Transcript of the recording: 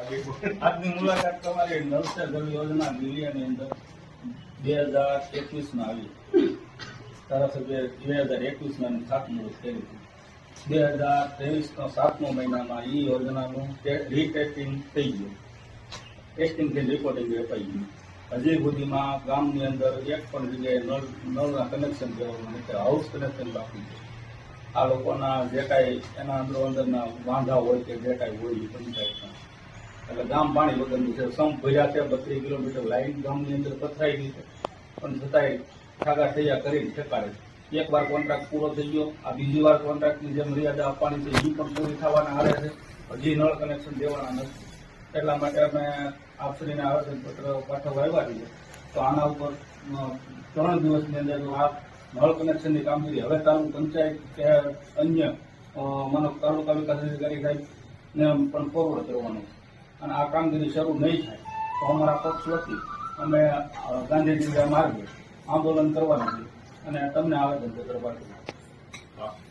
આજની મુલાકાત તમારી નવસર યોજના દિલ્હીની અંદર બે હજાર એકવીસમાં આવી. ધારાસભ્ય બે હજાર એકવીસમાં ખાતમુહૂર્ત કર્યું બે હજાર ત્રેવીસનો સાતમો મહિનામાં એ યોજનાનું રીટેસ્ટિંગ થઈ ગયું. ટેસ્ટિંગથી રિપોર્ટિંગ અપાઈ ગયું. હજી સુધીમાં ગામની અંદર એક પણ જગ્યાએ નળ નળના કનેક્શન દેવાનું નથી હાઉસ કનેક્શન બાકી છે. આ લોકોના જે કાંઈ એના અંદર અંદરના વાંધા હોય કે જે કાંઈ હોય એ પંચાયતના એટલે ગામ પાણી વગરનું છે. સંપ ભર્યા છે, બત્રીસ કિલોમીટર લાઈન ગામની અંદર પથરાઈ ગઈ છે. પણ છતાંય ઠાગા થયા કરીને ઠેકાડે છે. એક વાર કોન્ટ્રાક્ટ પૂરો થઈ ગયો. આ બીજી વાર કોન્ટ્રાક્ટની જે મર્યાદા આપવાની છે એ પણ પૂરી થવાના આવે છે. હજી નળ કનેક્શન દેવાના નથી. એટલા માટે અમે આપશ્રીને આવેદનપત્ર પાઠવવા આવ્યા છીએ. તો આના ઉપર ત્રણ દિવસની અંદર આ નળ કનેક્શનની કામગીરી હવે તાલુક પંચાયત કે અન્ય માનો તાલુકા વિકાસ અધિકારી સાહેબ ને પણ ફોરવર્ડ કરવાનું છે. અને આ કામગીરી શરૂ નહીં થાય, તો અમારા પક્ષ વતી અમે ગાંધીજી માર્ગે આંદોલન કરવાનું છે અને તમને આવેદનપત્ર પાઠવ્યું